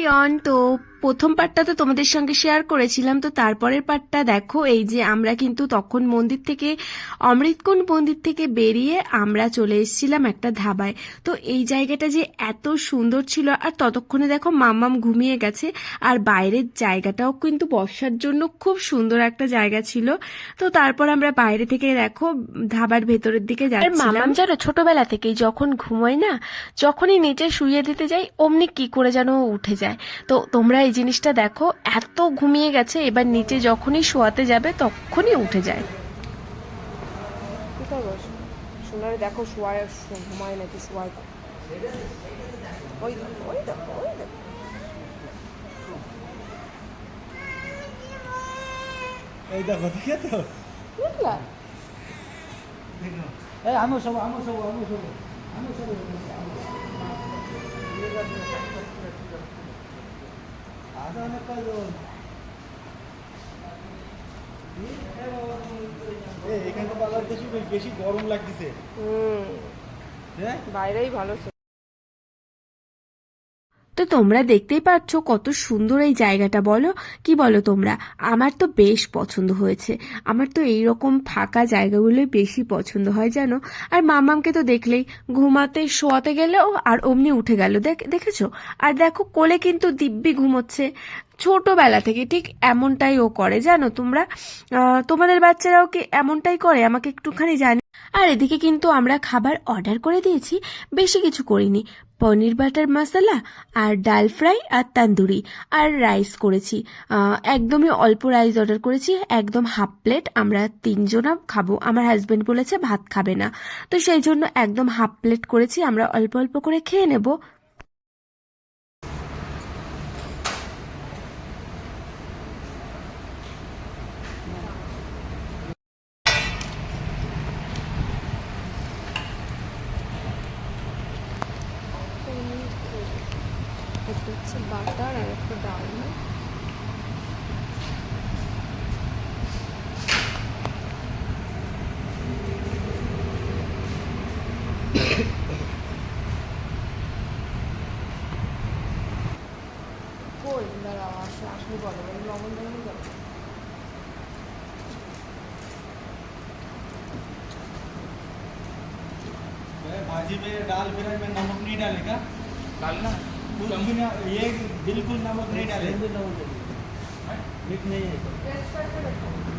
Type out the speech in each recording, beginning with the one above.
Everyone তো প্রথম পার্টটা তো তোমাদের সঙ্গে শেয়ার করেছিলাম তো তারপরের পার্টটা দেখো এই যে আমরা কিন্তু তখন মন্দির থেকে অমৃতকুণ্ড মন্দির থেকে বেরিয়ে আমরা চলে এসেছিলাম একটা ধাবায়। তো এই জায়গাটা যে এত সুন্দর ছিল আর ততক্ষণে দেখো মাম্মাম ঘুমিয়ে গেছে আর বাইরের জায়গাটাও কিন্তু বসার জন্য খুব সুন্দর একটা জায়গা ছিল। তো তারপর আমরা বাইরে থেকে দেখো ধাবার ভেতরের দিকে যাচ্ছিলাম। মামাম জানো ছোটবেলা থেকেই যখন ঘুমোয় না যখনই নিচে শুয়ে দিতে যাই অমনি কি করে যেন উঠে যায়। তো তোমরা এই জিনিসটা দেখো এত ঘুমিয়ে গেছে এবার নিচে যখনই শোয়াতে যাবে তখনই উঠে যায়। সোনারে দেখো শোয়ায় ঘুমায় নাকি শোয়ায়। ওই দেখো ওই দেখো ওই দেখো। এই দেখো ঠিক আছে তো? বুঝলা দেখো। এই আমিও সব সব সব সব এখানে বাংলাদেশে বেশ বেশি গরম লাগতেছে। হ্যাঁ? বাইরেই ভালো ছিল। তো তোমরা দেখতেই পাচ্ছ কত সুন্দর এই জায়গাটা, বলো? কি বলো তোমরা? আমার তো বেশ পছন্দ হয়েছে। আমার তো এই রকম ফাঁকা জায়গাগুলোই বেশি পছন্দ হয়, জানো? আর মামামকে তো দেখলেই ঘুমাতে, শোয়াতে গেলেও আর অমনি উঠে গেল, দেখ, দেখেছ? আর দেখো কোলে কিন্তু দিব্যি ঘুমোচ্ছে। ছোটবেলা থেকে ঠিক এমনটাই ও করে, জানো তোমরা? তোমাদের বাচ্চারাও কি এমনটাই করে? আমাকে একটুখানি জানি আর এদিকে কিন্তু আমরা খাবার অর্ডার করে দিয়েছি, বেশি কিছু করিনি। পনির বাটার মশলা আর ডাল ফ্রাই আর তান্দুরি আর রাইস করেছি। একদমই অল্প রাইস অর্ডার করেছি, একদম হাফ প্লেট। আমরা তিনজনা খাব। আমার হাজব্যান্ড বলেছে ভাত খাবে না। তো সেই জন্য একদম হাফ প্লেট করেছি। আমরা অল্প অল্প করে খেয়ে নেব। भाजी में दाल फिर में नमक नहीं डालेगा डालना। कुछ भी ना ये बिल्कुल नमक नहीं डाले। नमक नहीं है।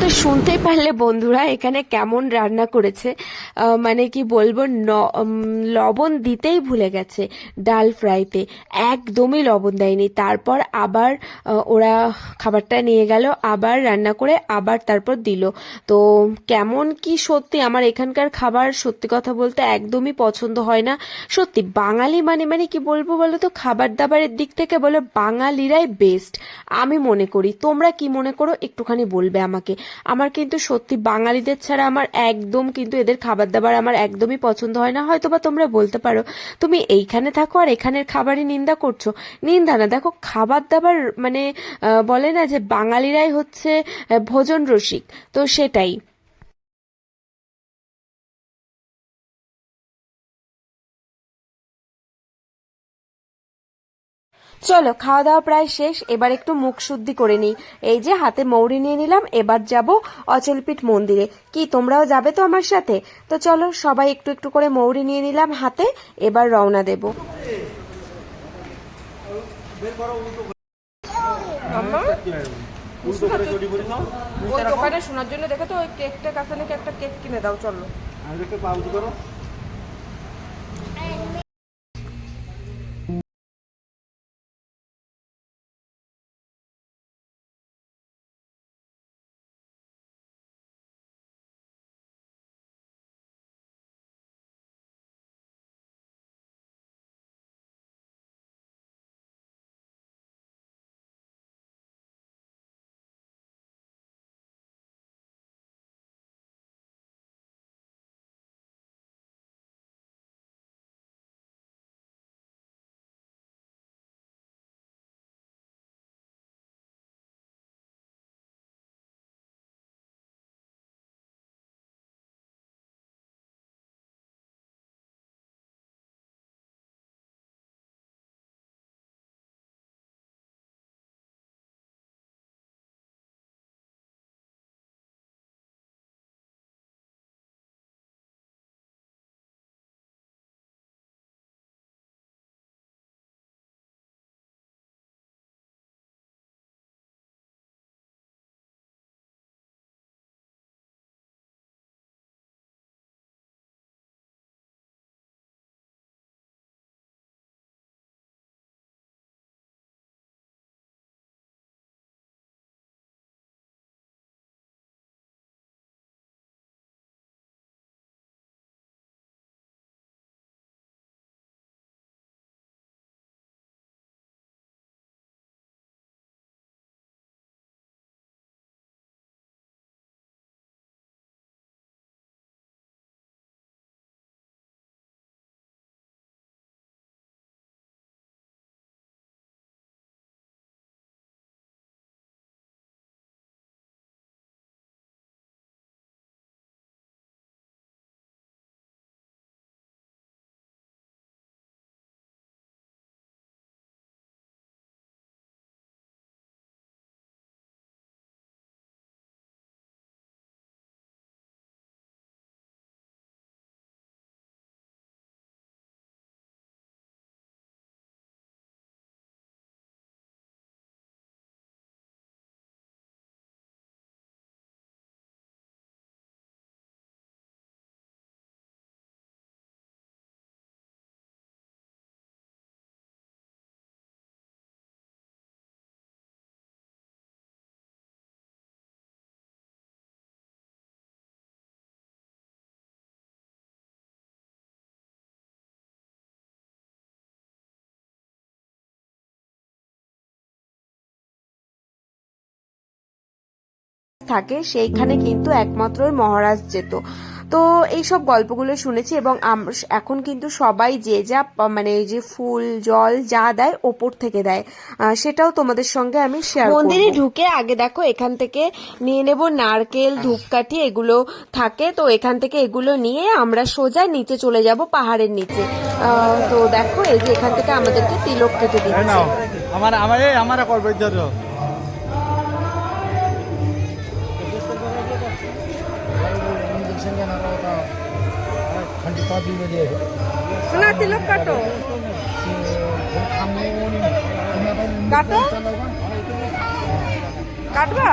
তো শুনতেই পারলে বন্ধুরা, এখানে কেমন রান্না করেছে? মানে কি বলব লবণ দিতেই ভুলে গেছে ডাল ফ্রাইতে। একদমই লবণ দেয়নি। তারপর আবার ওরা খাবারটা নিয়ে গেল, আবার রান্না করে আবার তারপর দিল। তো কেমন কি সত্যি, আমার এখানকার খাবার সত্যি কথা বলতে একদমই পছন্দ হয় না। সত্যি, বাঙালি মানে মানে কি বলব বলো তো, খাবার দাবারের দিক থেকে বলো, বাঙালিরাই বেস্ট আমি মনে করি। তোমরা কি মনে করো? একটুখানি বলবে আমাকে। আমার কিন্তু সত্যি বাঙালিদের ছাড়া আমার একদম কিন্তু এদের খাবার দাবার আমার একদমই পছন্দ হয় না। হয়তো বা তোমরা বলতে পারো, তুমি এইখানে থাকো আর এখানের খাবারই নিন্দা করছ। নিন্দা না, দেখো খাবার দাবার মানে বলে না যে বাঙালিরাই হচ্ছে ভোজন রসিক। তো সেটাই। চলো খাওয়া দাওয়া প্রায় শেষ এবার একটু মুখ শুদ্ধি করে নিই। এই যে হাতে মৌরি নিয়ে নিলাম এবার যাব অচলপীঠ মন্দিরে। কি তোমরাও যাবে তো আমার সাথে? তো চলো সবাই একটু একটু করে মৌরি নিয়ে নিলাম হাতে এবার রওনা দেব। ওই দোকানে শোনার জন্য দেখো তো ওই কেকটা কাছে নাকি একটা কেক কিনে দাও চলো। আর একটু পাউজ করো। থাকে সেইখানে কিন্তু একমাত্র মহারাজ যেত। তো এইসব গল্পগুলো শুনেছি এবং এখন কিন্তু সবাই যে যা মানে এই যে ফুল জল যা দেয় ওপর থেকে দেয়। সেটাও তোমাদের সঙ্গে আমি শেয়ার মন্দিরে ঢুকে আগে দেখো এখান থেকে নিয়ে নেব নারকেল ধূপকাঠি এগুলো থাকে। তো এখান থেকে এগুলো নিয়ে আমরা সোজা নিচে চলে যাব পাহাড়ের নিচে। আহ, তো দেখো এই যে এখান থেকে আমাদেরকে তিলক কেটে দিচ্ছে। আমার আমার এই ধরো শোনা তিলক কাটো। কাটো? কাটবা?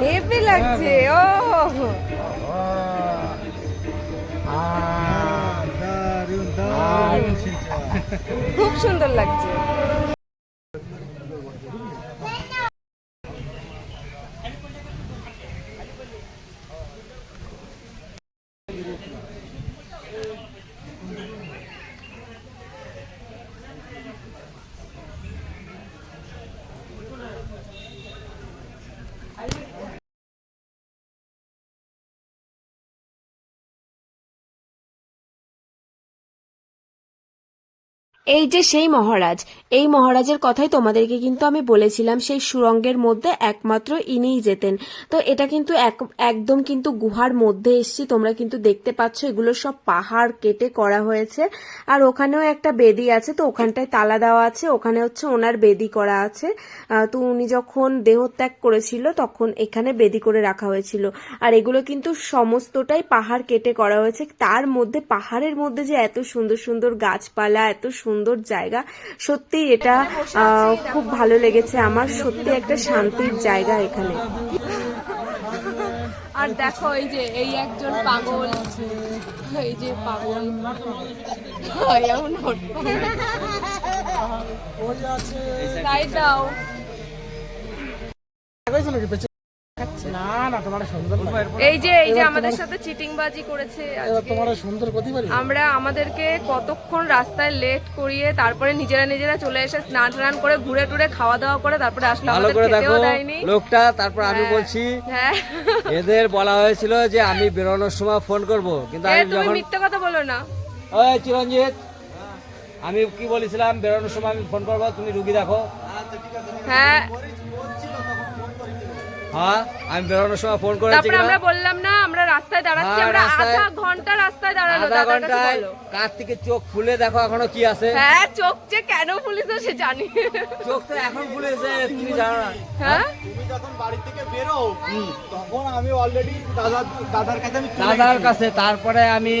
হেভি লাগছে ও। খুব সুন্দর লাগছে। এই যে সেই মহারাজ, এই মহারাজের কথাই তোমাদেরকে কিন্তু আমি বলেছিলাম, সেই সুরঙ্গের মধ্যে একমাত্র ইনিই যেতেন। তো এটা কিন্তু এক, একদম কিন্তু গুহার মধ্যে এসছি, তোমরা কিন্তু দেখতে পাচ্ছ, এগুলো সব পাহাড় কেটে করা হয়েছে। আর ওখানেও একটা বেদি আছে, তো ওখানটায় তালা দেওয়া আছে, ওখানে হচ্ছে ওনার বেদি করা আছে। তো উনি যখন দেহত্যাগ করেছিল, তখন এখানে বেদি করে রাখা হয়েছিল। আর এগুলো কিন্তু সমস্তটাই পাহাড় কেটে করা হয়েছে। তার মধ্যে, পাহাড়ের মধ্যে যে এত সুন্দর সুন্দর গাছপালা, এত সুন্দর জায়গা। সত্যি এটা আহ, খুব ভালো লেগেছে আমার। সত্যি একটা শান্তির জায়গা এখানে। আর দেখো এই যে এই একজন পাগল। এই যে পাগল। এমন দাও। এই যে এই যে আমাদের সাথে চিটিংবাজি করেছে এবার আজকে। তোমার সুন্দর করতে পারি আমরা আমাদেরকে কতক্ষণ রাস্তায় লেট করিয়ে তারপরে নিজেরা নিজেরা চলে এসে স্নান টান করে ঘুরে টুরে খাওয়া দাওয়া করে তারপরে আসলে আমাদের খেতেও দেয়নি। লোকটা তারপর আমি হ্যাঁ। বলছি হ্যাঁ। এদের বলা হয়েছিল যে আমি বেরোনোর সময় ফোন করব কিন্তু আমি যখন মিথ্যে কথা বলো না। ওই চিরঞ্জিত আমি কি বলেছিলাম বেরোনোর সময় আমি ফোন করব তুমি রুগী দেখো। হ্যাঁ হ্যাঁ আমি বেরোনোর সময় ফোন করেছি তারপরে আমরা বললাম না আমরা রাস্তায় দাঁড়াচ্ছি হ্যাঁ, আমরা আধা ঘণ্টা রাস্তায় দাঁড়াল আধা ঘন্টায় থেকে চোখ খুলে দেখো এখনও কি আছে? হ্যাঁ চোখ যে কেন পুলিশ সে জানি। চোখ তো এখন খুলেছে তুমি জানো না। হ্যাঁ? তুমি যখন বাড়ি থেকে বেরো তখন আমি অলরেডি দাদা দাদার কাছে আমি দাদার কাছে তারপরে আমি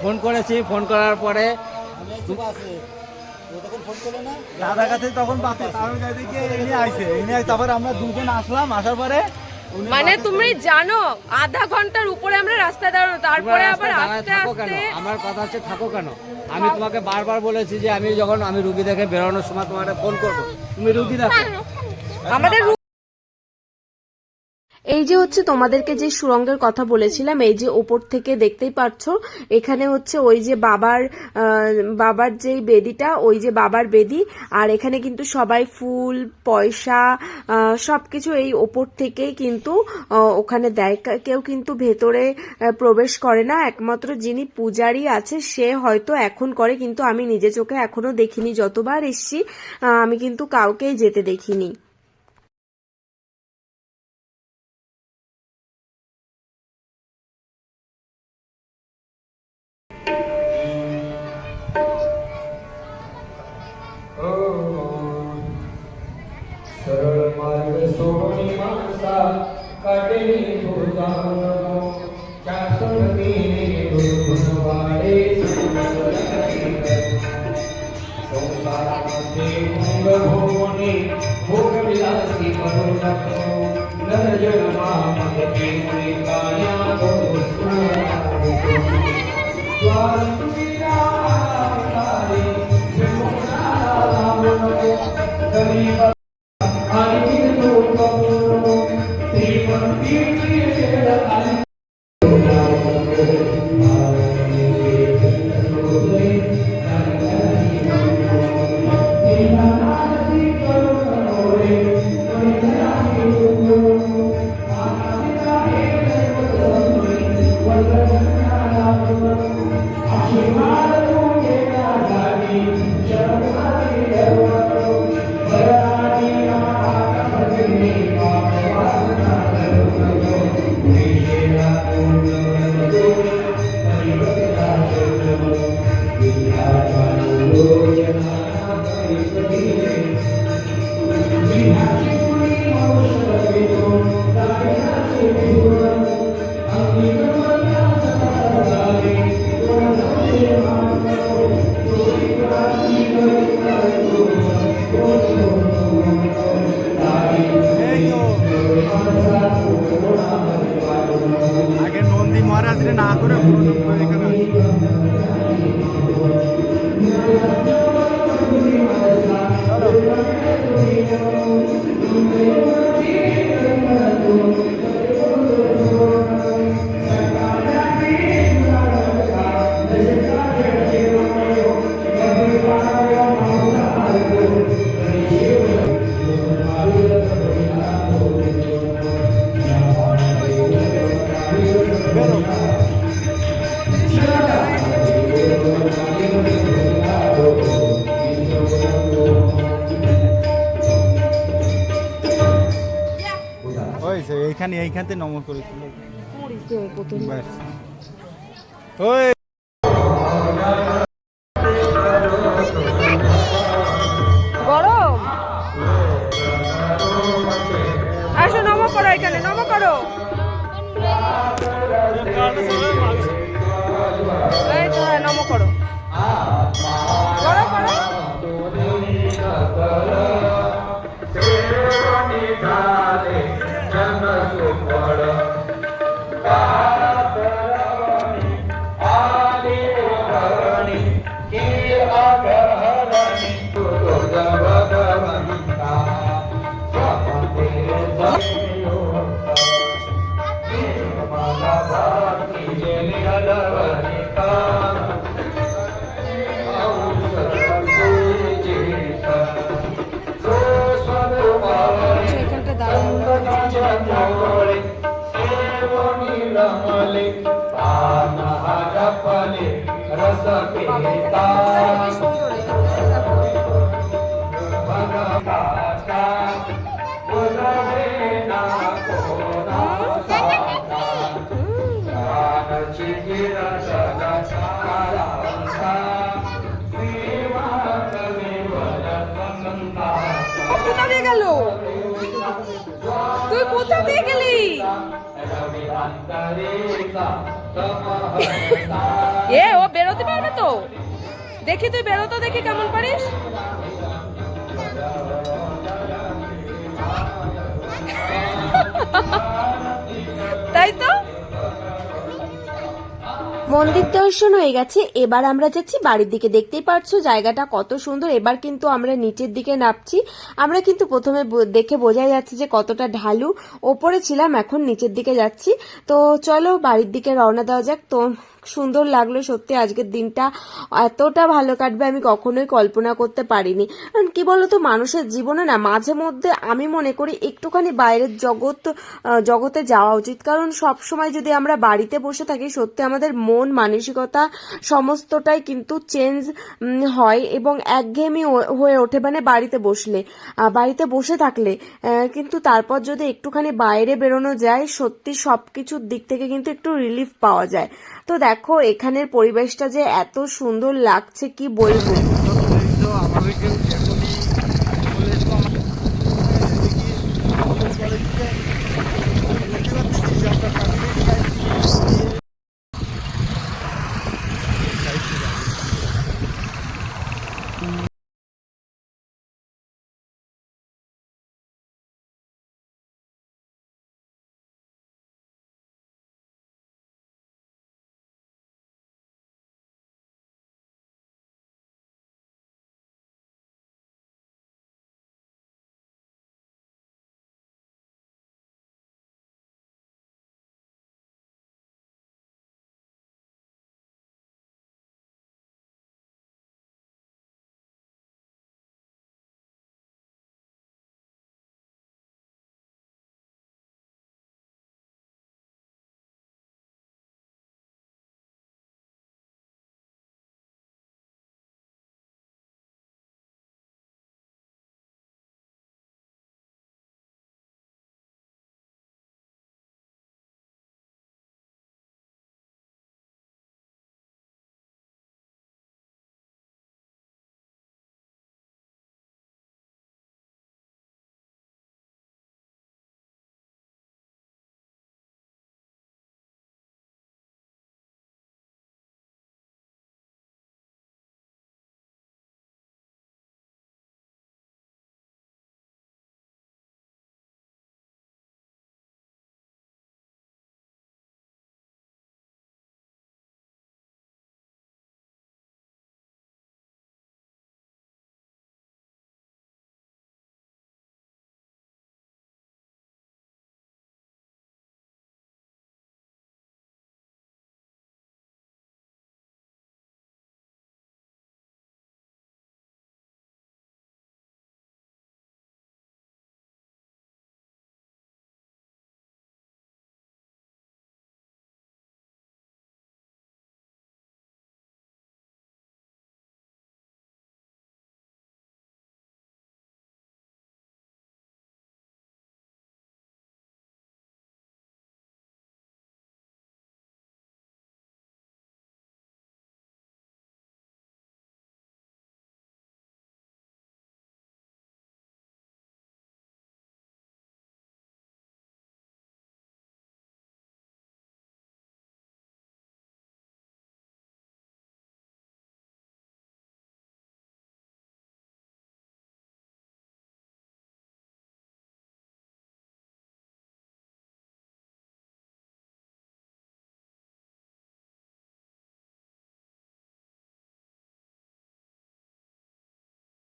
ফোন করেছি ফোন করার পরে আমি দাদার কাছে তখন এনে আইছে এনে তারপরে আমরা দুজন আসলাম আসার পরে মানে তুমি জানো আধা ঘণ্টার উপরে আমরা রাস্তায় দাঁড়ানো তারপরে আবার আস্তে থাকো কেন? আস্তে আমার কথা হচ্ছে থাকো কেন? আমি তোমাকে বারবার বলেছি যে আমি যখন আমি রুগী দেখে বেরোনোর সময় তোমাকে ফোন করব। তুমি রুগী দেখো। আমাদের এই যে হচ্ছে তোমাদেরকে যে সুরঙ্গের কথা বলেছিলাম এই যে ওপর থেকে দেখতেই পাচ্ছ এখানে হচ্ছে ওই যে বাবার বাবার যেই বেদিটা ওই যে বাবার বেদি আর এখানে কিন্তু সবাই ফুল পয়সা আহ, সবকিছু এই ওপর থেকেই কিন্তু ওখানে দেয়। কেউ কিন্তু ভেতরে প্রবেশ করে না। একমাত্র যিনি পূজারি আছে সে হয়তো এখন করে কিন্তু আমি নিজে চোখে এখনও দেখিনি যতবার এসছি আমি কিন্তু কাউকেই যেতে দেখিনি। સંસાર મધ્ય ભોગ ભોગની ભોગ વિલાસી કરુણકો નર જન્મા મગતી મુનિ કાયા તો દ્વાર এইখানতে নমর করেছিল। ওই। গরম। আসো নমো করো এখানে নমো করো। এই তো হ্যাঁ নমো করো। করো করো। দেখো। ও কোথা গেল তুই কোথা দিয়ে গেলি? এ ও বেরোতে পারবে তো? দেখি তুই বেরোতো দেখি কেমন পারিস। তাই তো? মন্দির দর্শন হয়ে গেছে। এবার আমরা যাচ্ছি বাড়ির দিকে। দেখতেই পারছ জায়গাটা কত সুন্দর। এবার কিন্তু আমরা নিচের দিকে নামছি। আমরা কিন্তু প্রথমে দেখে বোঝাই যাচ্ছে যে কতটা ঢালু। ওপরে ছিলাম, এখন নিচের দিকে যাচ্ছি। তো চলো বাড়ির দিকে রওনা দেওয়া যাক। তো সুন্দর লাগল সত্যি আজকের দিনটা। এতটা ভালো কাটবে আমি কখনোই কল্পনা করতে পারিনি। কারণ কি বলতো, মানুষের জীবনে না মাঝে মধ্যে আমি মনে করি একটুখানি বাইরের জগৎ জগতে যাওয়া উচিত। কারণ সব সময় যদি আমরা বাড়িতে বসে থাকি, সত্যি আমাদের মন মানসিকতা, সমস্তটাই কিন্তু চেঞ্জ হয় এবং একঘেয়েমি হয়ে ওঠে। মানে বাড়িতে বসলে বাড়িতে বসে থাকলে কিন্তু তারপর যদি একটুখানি বাইরে বেরোনো যায়, সত্যি সব কিছুর দিক থেকে কিন্তু একটু রিলিফ পাওয়া যায়। তো দেখো, এখানের পরিবেশটা যে এত সুন্দর লাগছে, কি বলব?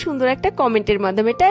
সুন্দর একটা কমেন্টের মাধ্যমে।